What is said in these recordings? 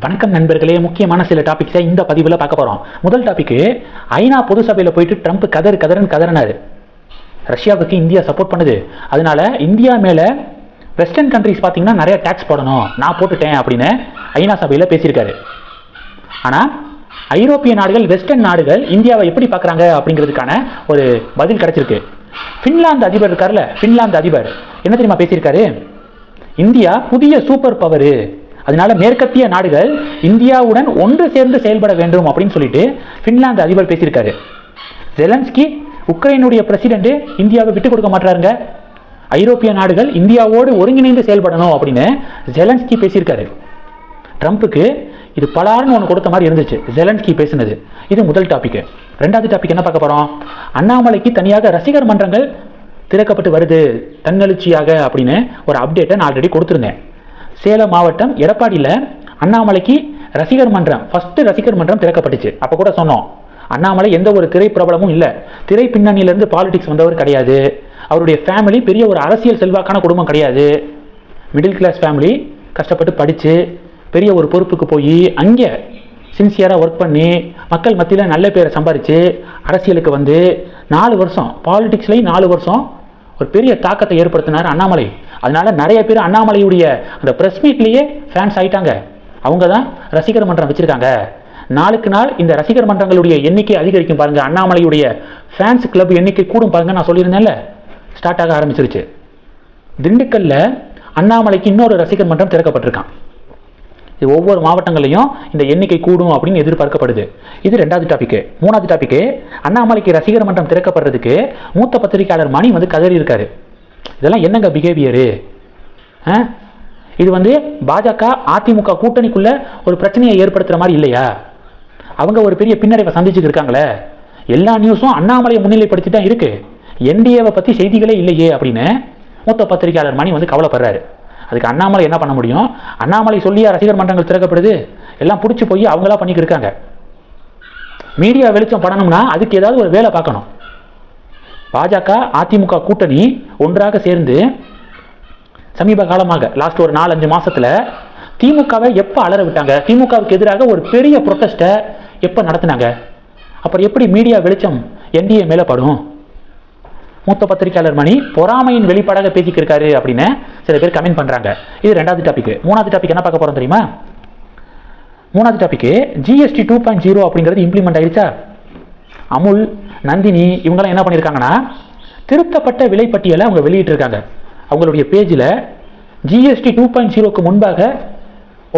வணக்கம் நண்பர்களே முக்கியமான சில டாபிக்ஸை இந்த பதிவில் பார்க்க போகிறோம் முதல் டாபிக்கு ஐநா பொது சபையில் போயிட்டு ட்ரம்ப் கதறு கதறன் கதறினாரு. ரஷ்யாவுக்கு இந்தியா சப்போர்ட் பண்ணுது. அதனால இந்தியா மேலே வெஸ்டர்ன் கண்ட்ரிஸ் பார்த்தீங்கன்னா நிறைய டேக்ஸ் போடணும். நான் போட்டுட்டேன் அப்படின்னு ஐநா சபையில் பேசியிருக்காரு. ஆனால் ஐரோப்பிய நாடுகள் வெஸ்டர்ன் நாடுகள் இந்தியாவை எப்படி பார்க்குறாங்க அப்படிங்கிறதுக்கான ஒரு பதில் கிடைச்சிருக்கு. ஃபின்லாந்து அதிபர் இருக்கார்ல ஃபின்லாந்து அதிபர் என்ன தெரியுமா பேசியிருக்காரு? இந்தியா புதிய சூப்பர் பவரு அதனால மேற்கத்திய நாடுகள் இந்தியாவுடன் ஒன்று சேர்ந்து செயல்பட வேண்டும் அப்படின்னு சொல்லிட்டு ஃபின்லாந்து அதிபர் பேசியிருக்காரு. ஜெலன்ஸ்கி உக்ரைனுடைய பிரசிடென்ட் இந்தியாவை விட்டு கொடுக்க மாட்டாருங்க. ஐரோப்பிய நாடுகள் இந்தியாவோடு ஒருங்கிணைந்து செயல்படணும் அப்படின்னு ஜெலன்ஸ்கி பேசியிருக்காரு. ட்ரம்ப்புக்கு இது பலாருன்னு ஒன்று கொடுத்த மாதிரி இருந்துச்சு. ஜெலன்ஸ்கி பேசினது. இது முதல் டாபிக் ரெண்டாவது டாபிக் என்ன பார்க்க போகிறோம் அண்ணாமலைக்கு தனியாக ரசிகர் மன்றங்கள் திறக்கப்பட்டு வருது. தன்னெழுச்சியாக அப்படின்னு ஒரு அப்டேட்டை நான் ஆல்ரெடி கொடுத்துருந்தேன். சேலம் மாவட்டம் எடப்பாடியில் அண்ணாமலைக்கு ரசிகர் மன்றம் ஃபஸ்ட்டு ரசிகர் மன்றம் திறக்கப்பட்டுச்சு. அப்போ கூட சொன்னோம் அண்ணாமலை எந்த ஒரு திரை பிரபலமும் இல்லை. திரை பின்னணியிலேருந்து பாலிடிக்ஸ் வந்தவர் கிடையாது. அவருடைய ஃபேமிலி பெரிய ஒரு அரசியல் செல்வாக்கான குடும்பம் கிடையாது. மிடில் கிளாஸ் ஃபேமிலி கஷ்டப்பட்டு படித்து பெரிய ஒரு பொறுப்புக்கு போய் அங்கே சின்சியராக ஒர்க் பண்ணி மக்கள் மத்தியில் நல்ல பேரை சம்பாரித்து அரசியலுக்கு வந்து நாலு வருஷம் பாலிடிக்ஸ்லேயும் நாலு வருஷம் ஒரு பெரிய தாக்கத்தை ஏற்படுத்தினார் அண்ணாமலை. அதனால நிறைய பேர் அண்ணாமலையுடைய அந்த ப்ரெஸ் மீட்லேயே ஃபேன்ஸ் ஆயிட்டாங்க. அவங்க தான் ரசிகர் மன்றம் வச்சுருக்காங்க. நாளுக்கு நாள் இந்த ரசிகர் மன்றங்களுடைய எண்ணிக்கை அதிகரிக்கும் பாருங்க. அண்ணாமலையுடைய ஃபேன்ஸ் கிளப் எண்ணிக்கை கூடும் பாருங்க நான் சொல்லியிருந்தேன்ல. ஸ்டார்ட் ஆக ஆரம்பிச்சிருச்சு. திண்டுக்கல்ல அண்ணாமலைக்கு இன்னொரு ரசிகர் மன்றம் திறக்கப்பட்டிருக்கான். இது ஒவ்வொரு மாவட்டங்களையும் இந்த எண்ணிக்கை கூடும் அப்படின்னு எதிர்பார்க்கப்படுது. இது ரெண்டாவது டாபிக் மூணாவது டாபிக் அண்ணாமலைக்கு ரசிகர் மன்றம் திறக்கப்படுறதுக்கு மூத்த பத்திரிகையாளர் மணி வந்து கதறி இருக்காரு. இதெல்லாம் என்னங்க பிஹேவியரு இது வந்து பாஜக அதிமுக கூட்டணிக்குள்ள ஒரு பிரச்சனையை ஏற்படுத்துற மாதிரி இல்லையா? அவங்க ஒரு பெரிய பின்னடைவை சந்திச்சுட்டு இருக்காங்களே. எல்லா நியூஸும் அண்ணாமலையை முன்னிலைப்படுத்தி தான் இருக்கு. என்டிஏவை பற்றி செய்திகளே இல்லையே அப்படின்னு மூத்த பத்திரிகையாளர் மணி வந்து கவலைப்படுறாரு. அதுக்கு அண்ணாமலை என்ன பண்ண முடியும்? அண்ணாமலை சொல்லியா ரசிகர் மன்றங்கள் திறக்கப்படுது. எல்லாம் பிடிச்சி போய் அவங்களா பண்ணிக்கிட்டு இருக்காங்க. மீடியா வெளிச்சம் படணும்னா அதுக்கு ஏதாவது ஒரு வேலை பார்க்கணும். பாஜக அதிமுக கூட்டணி ஒன்றாக சேர்ந்து சமீப காலமாக லாஸ்ட் ஒரு நாலஞ்சு மாசத்துல திமுகவை எப்போ அலற விட்டாங்க? திமுகவுக்கு எதிராக ஒரு பெரிய ப்ரொட்டஸ்ட்டை எப்போ நடத்தினாங்க? அப்புறம் எப்படி மீடியா வெளிச்சம் என்டிஏ மேலே படும்? மூத்த பத்திரிகையாளர் மணி பொறாமையின் வெளிப்பாடாக பேசிக்கிட்டு இருக்காரு அப்படின்னு சில பேர் கமெண்ட் பண்ணுறாங்க இது ரெண்டாவது டாபிக் மூணாவது டாபிக் என்ன பார்க்க போகிறோம் தெரியுமா? மூணாவது topic GST two point zero அப்படிங்கிறது இம்ப்ளிமெண்ட் ஆயிடுச்சா அமுல் நந்தினி இவங்கெல்லாம் என்ன பண்ணியிருக்காங்கன்னா திருத்தப்பட்ட விலைப்பட்டியலை அவங்க வெளியிட்டிருக்காங்க. அவங்களுடைய பேஜில் ஜிஎஸ்டி டூ பாயிண்ட் ஜீரோக்கு முன்பாக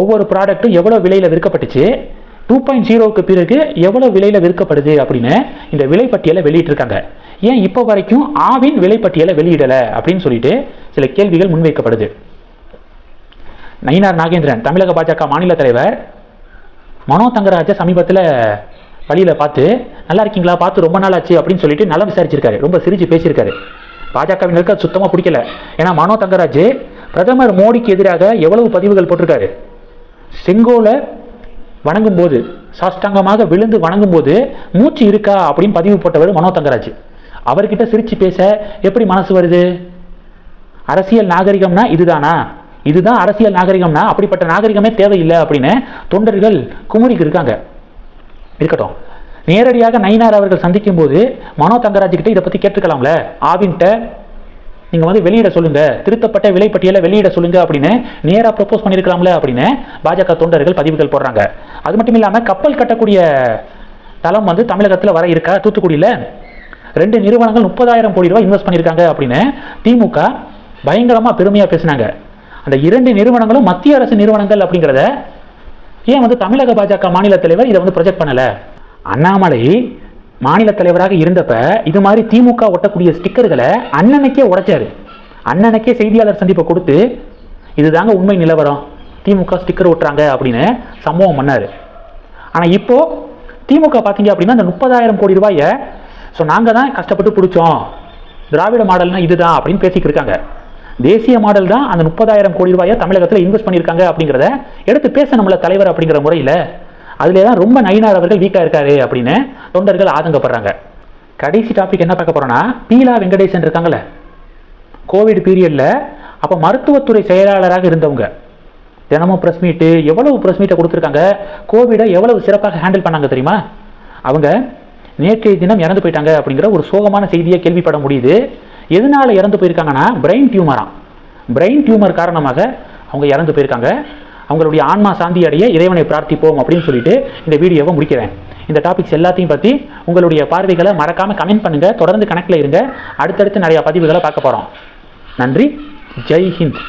ஒவ்வொரு ப்ராடக்ட்டும் எவ்வளோ விலையில் விற்கப்பட்டுச்சு? டூ பாயிண்ட் ஜீரோவுக்கு பிறகு எவ்வளோ விலையில் விற்கப்படுது அப்படின்னு இந்த விலைப்பட்டியலை வெளியிட்டிருக்காங்க. ஏன் இப்போ வரைக்கும் ஆவின் விலைப்பட்டியலை வெளியிடலை அப்படின்னு சொல்லிட்டு சில கேள்விகள் முன்வைக்கப்படுது. நயினார் நாகேந்திரன் தமிழக பாஜக மாநில தலைவர் மனோ தங்கராஜ சமீபத்தில் வழியில் பார்த்து நல்லா இருக்கீங்களா? பார்த்து ரொம்ப நாள் ஆச்சு அப்படின்னு சொல்லிட்டு நல்லா விசாரிச்சிருக்காரு. ரொம்ப சிரிச்சு பேசியிருக்காரு. பாஜகவினருக்கு அது சுத்தமாக பிடிக்கல. ஏன்னா மனோ தங்கராஜ் பிரதமர் மோடிக்கு எதிராக எவ்வளவு பதிவுகள் போட்டிருக்காரு? செங்கோலை வணங்கும் போது சாஷ்டாங்கமாக விழுந்து வணங்கும் போது மூச்சு இருக்கா? அப்படின்னு பதிவு போட்டவர் மனோ தங்கராஜ். அவர்கிட்ட சிரித்து பேச எப்படி மனசு வருது? அரசியல் நாகரிகம்னா இதுதானா? இதுதான் அரசியல் நாகரிகம்னா அப்படிப்பட்ட நாகரிகமே தேவையில்லை அப்படின்னு தொண்டர்கள் குமுறிக்கு இருக்காங்க. இருக்கட்டும். நேரடியாக நயினார் அவர்கள் சந்திக்கும் போது மனோ தங்கராஜ்கிட்ட இதை பற்றி கேட்டுக்கலாம்ல ஆவின்ட்ட நீங்கள் வந்து வெளியிட சொல்லுங்க. திருத்தப்பட்ட விலைப்பட்டியலை வெளியிட சொல்லுங்க அப்படின்னு நேராக ப்ரப்போஸ் பண்ணியிருக்கலாம்ல அப்படின்னு பாஜக தொண்டர்கள் பதிவுகள் போடுறாங்க. அது மட்டும் இல்லாமல் கப்பல் கட்டக்கூடிய தளம் வந்து தமிழகத்தில் வர இருக்கா? தூத்துக்குடியில்? ரெண்டு நிறுவனங்கள் முப்பதாயிரம் கோடி ரூபாய் இன்வெஸ்ட் பண்ணியிருக்காங்க அப்படின்னு திமுக பயங்கரமாக பெருமையாக பேசினாங்க. அந்த இரண்டு நிறுவனங்களும் மத்திய அரசு நிறுவனங்கள் அப்படிங்கிறத ஏன் வந்து தமிழக பாஜக மாநில தலைவர் இதை வந்து ப்ரொஜெக்ட் பண்ணலை? அண்ணாமலை மாநில தலைவராக இருந்தப்ப இது மாதிரி திமுக ஒட்டக்கூடிய ஸ்டிக்கர்களை அண்ணனுக்கே உடைச்சாரு. அண்ணனுக்கே செய்தியாளர் சந்திப்பை கொடுத்து இதுதாங்க உண்மை நிலவரம். திமுக ஸ்டிக்கர் ஒட்டுறாங்க அப்படின்னு சம்பவம் பண்ணார். ஆனால் இப்போது திமுக பார்த்தீங்க அப்படின்னா அந்த முப்பதாயிரம் கோடி ரூபாயை ஸோ நாங்கள் தான் கஷ்டப்பட்டு பிடிச்சோம். திராவிட மாடல்னா இதுதான் அப்படின்னு பேசிக்கிட்டு இருக்காங்க. தேசிய மாடல் தான் அந்த முப்பதாயிரம் கோடி ரூபாயை தமிழகத்தில் இன்வெஸ்ட் பண்ணியிருக்காங்க அப்படிங்கிறத எடுத்து பேசணும்ல தலைவர் அப்படிங்கிற முறையில். அதிலே தான் ரொம்ப நயினார் அவர்கள் வீக்காக இருக்காரு அப்படின்னு தொண்டர்கள் ஆதங்கப்படுறாங்க. கடைசி டாபிக் என்ன பார்க்க போகிறோன்னா பீலா வெங்கடேசன் இருக்காங்கல்ல. கோவிட் பீரியடில் அப்போ மருத்துவத்துறை செயலாளராக இருந்தவங்க. தினமும் ப்ரெஸ் மீட்டு எவ்வளவு ப்ரெஸ் மீட்டை கொடுத்துருக்காங்க. கோவிடை எவ்வளவு சிறப்பாக ஹேண்டில் பண்ணாங்க தெரியுமா? அவங்க நேற்றைய தினம் இறந்து போயிட்டாங்க அப்படிங்கிற ஒரு சோகமான செய்தியை கேள்விப்பட முடியுது. எதனால இறந்து போயிருக்காங்கன்னா பிரெயின் டியூமரா பிரெயின் டியூமர் காரணமாக அவங்க இறந்து போயிருக்காங்க. அவங்களுடைய ஆன்மா சாந்தி அடைய இறைவனை பிரார்த்திப்போம் அப்படின்னு சொல்லிட்டு இந்த வீடியோவை முடிக்கிறேன். இந்த டாபிக்ஸ் எல்லாத்தையும் பற்றி உங்களுடைய பார்வைகளை மறக்காமல் கமெண்ட் பண்ணுங்கள் தொடர்ந்து கணக்கில் இருங்க. அடுத்தடுத்து நிறையா பதிவுகளை பார்க்க போகிறோம் நன்றி. ஜெய் ஹிந்த்.